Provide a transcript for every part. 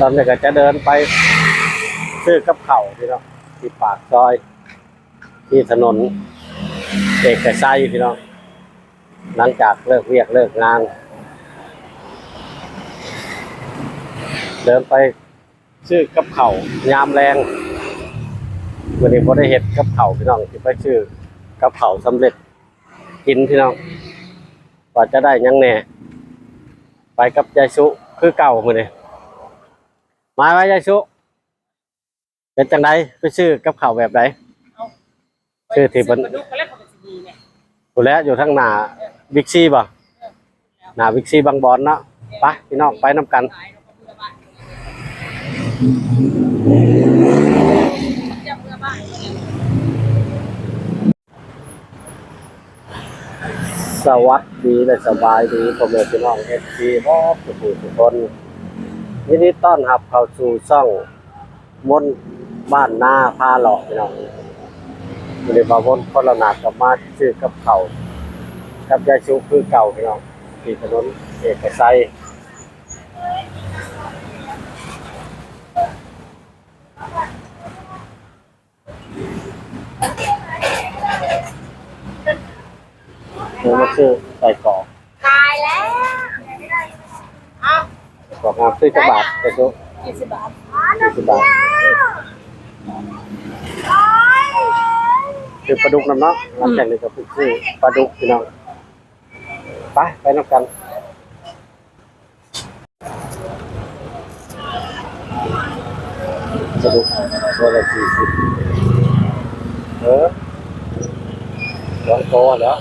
ตอนนี้ก็จะเดินไปซื้อกับเข่าพี่น้องที่ปากซอย ที่ถนนเอกชัยพี่น้องหลังจากเลิกเวียกเลิกงาน เดินไปซื้อกับเข่ายามแรงวันนี้พอได้เห็ดกับเข่าพี่น้องที่ไปซื้อกับเข่าวสำเร็จกินพี่น้องกว่าจะได้ยังแน่ไปกับยายชุคือเก่ามือนี่ มาไว้ยายชุเป็นจังไดไปซื้อกับข้าวแบบไหนชื่อที่มันกระดูกก็แล้วเขาก็สิดีเนี่ยอยู่แล้วอยู่ทั้งหน้าบิ๊กซีบ่หน้าบิ๊กซีบางบอนเนาะไปพี่น้องไปน้ำกันขายแล้วก็เมื่อบ้านจะเมื่อบ้านสวัสดีและสบายดีผมเป็นพี่น้องเอฟซีรอบทุกผู้ทุกคน ยินดีต้อนรับเข้าสู่ช่องมนต์บ้านนาพาหลอกพี่น้องวันนี้มาวนคนละหนาดกับมาซื้อกับเขากับยายชุคือเก่าพี่น้องที่ถนนเอกชัยเดี๋ยวมาซื้อใส่กรอก ตายแล้วเอา กรอกงามซื้อจักบาทยายชุยี่สิบบาทยี่สิบบาทคือปลาดุกน้ำเนาะหลังจากนี้ก็คือซื้อปลาดุกพี่น้องไปไปน้ำกันสรุปตัวละสี่สิบเออลองโตแล้ว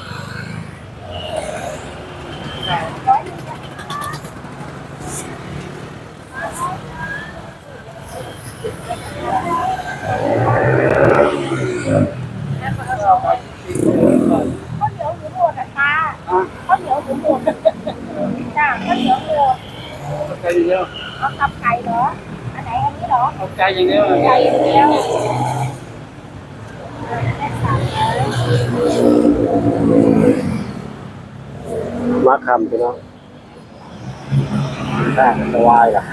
ข้าวเหนียวหมูหมดอะค่ะข้าวเหนียวหมูหมดจ้าข้าวเหนียวหมดไก่อย่างเดียวเอากับไก่เหรอ อันไหนอันนี้เหรอ เอาไก่อย่างเดียวไก่อย่างเดียวมาคำพี่น้องได้สบายล่ะ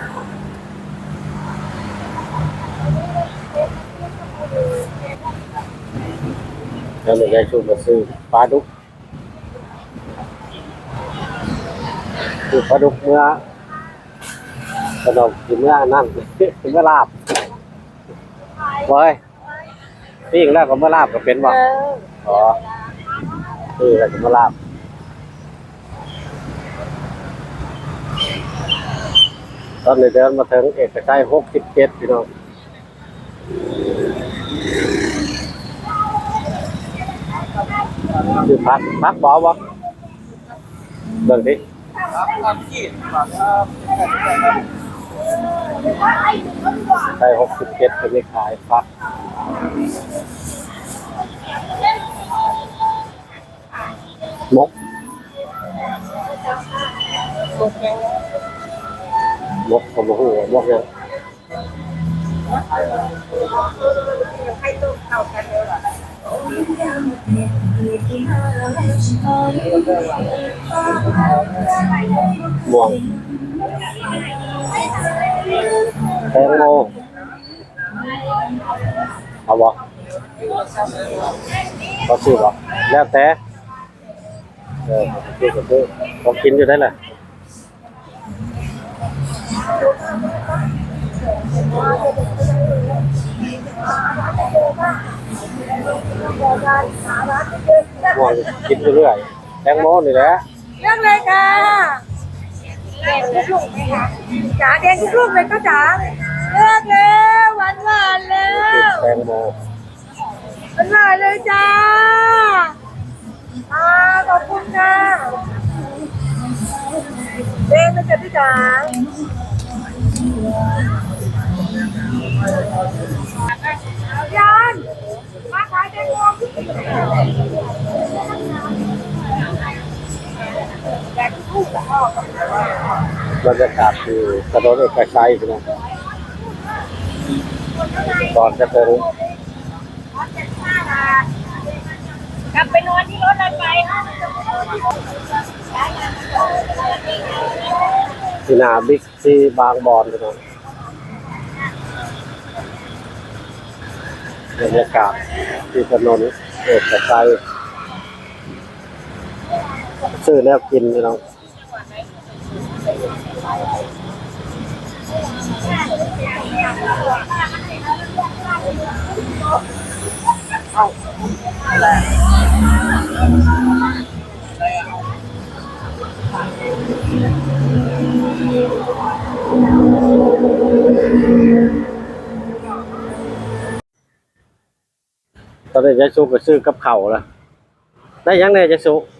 แล้วหนูยายชูมาซื้อปลาดุกซื้อปลาดุกเมื่อขนมกินเมื่อนั่นกินเมื่อลาบเว้ยปิ้งแล้วก็เมื่อลาบก็เป็นบ่อ๋อนี่แล้วก็เมื่อลาบตอนนี้เดินมาถึงเอกชัยหกสิบเจ็ดพี่น้อง คือพักพักบอวะเบิ่งดิครับครับพี่ครับครับชัยหกสิบเจ็ดเป็นเลขายพักมกมกผมบอกว่ามกเนี่ยให้ตู้เข้ากันเลยหรอ ม่วงแตงโมเอาบ่เขาซื้อบ่ แล้วแต่เอละม่วงกินเรื่อยแตงโมนี่แหละเลือกเลยค่ะแดงทุกลูกไหมคะจ๋าแดงทุกลูกเลยก็จ๋าเลือกแล้วหวานหวานๆแล้วแตงโมหวานหวานๆเลยจ้าอ่าขอบคุณค่ะแดงนะจ๊ะพี่จ๋า บรรยากาศคือโดดเอกชัยนะตอนจะไปรู้กลับไปนอนที่รถไราไปที่นาบิ๊กที่บางบอนนะบรรยากาศที่ถนนเอกชัยซื้อแล้วกินนะ น้องตอนนี้ยายสุก็ซื้อกับเข่าแล้วได้ยังไงยายสุได้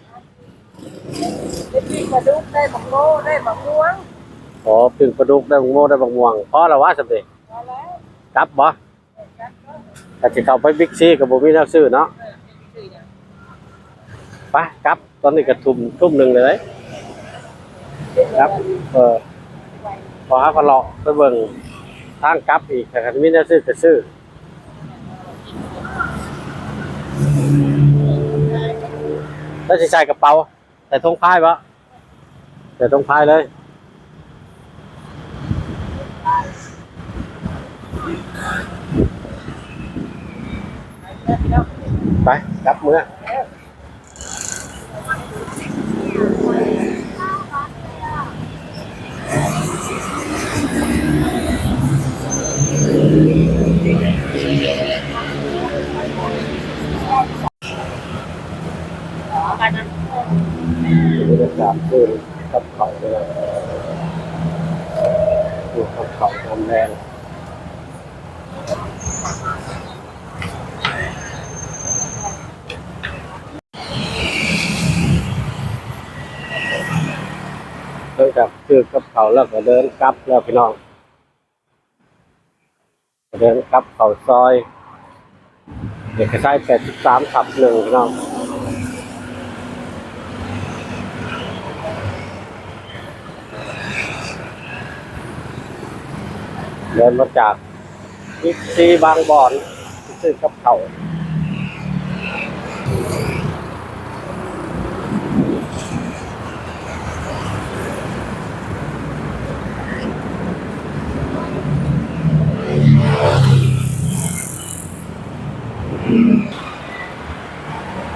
ปีกระดุกได้บักโง่ได้บักม่วงอ๋อปิ้งปลาดุกได้บักโมได้บักม่วงพอแล้ววะสำเร็จพอแล้วกลับบ่แต่สิเข้าไปบิ๊กซีกับบ่มีแนวซื้อเนาะไปกลับตอนนี้ก็ทุ่มทุ่มหนึ่งเลยครับเออพอหาพอเลาะไปเบิ่งทางกลับอีกแต่คันมีแนวซื้อก็ซื้อแล้วสิใส่กระเป๋าใส่ทงพาย บ่ใส่ทงพายเลย ไปกลับเมื่อบบรรย กับเขาเลยดูกับเขาทำแรงเดินจากคือกับเขาแล้วก็เดินกลับแล้วพี่น้องเดินกลับเขาซอยเด็กชายแปดสิบสามขับหนึ่งพี่น้อง เดินมาจากบิ๊กซีบางบอนซื้อกับเขาว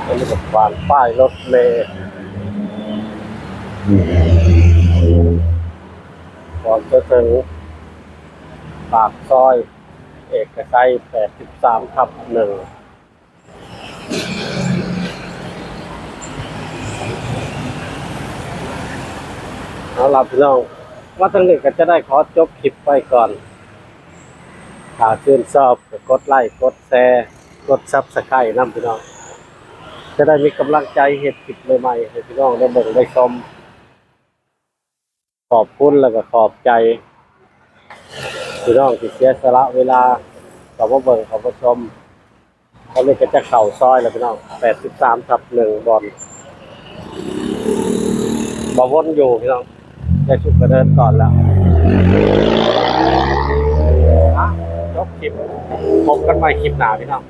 อันนี้ก็วางป้ายรถเมล์ก่อนจะถึง ปากซอย เอกชัย83ทับหนึ่งเอาล่ะพี่น้องว่าตั้งนี้ก็จะได้ขอจบคลิปไปก่อน ถ้าชื่นชอบก็กดไลค์ กดแชร์ กดซับสไครต์นำพี่น้อง จะได้มีกำลังใจเห็ดคลิปใหม่ๆให้พี่น้องได้เบิ่งได้ชม ขอบคุณแล้วก็ขอบใจ พี่น้องที่เสียสละเวลาเขามาเบิ่งเขามาชมเขาเลยก็จะเข่าซอยแล้วพี่น้องแปดสิบสามทับหนึ่งบอลบอวนอยู่พี่น้องได้ชุดกระเดินก่อนแล้วอะจบคลิปพบกันใหม่คลิปหน้าพี่น้อง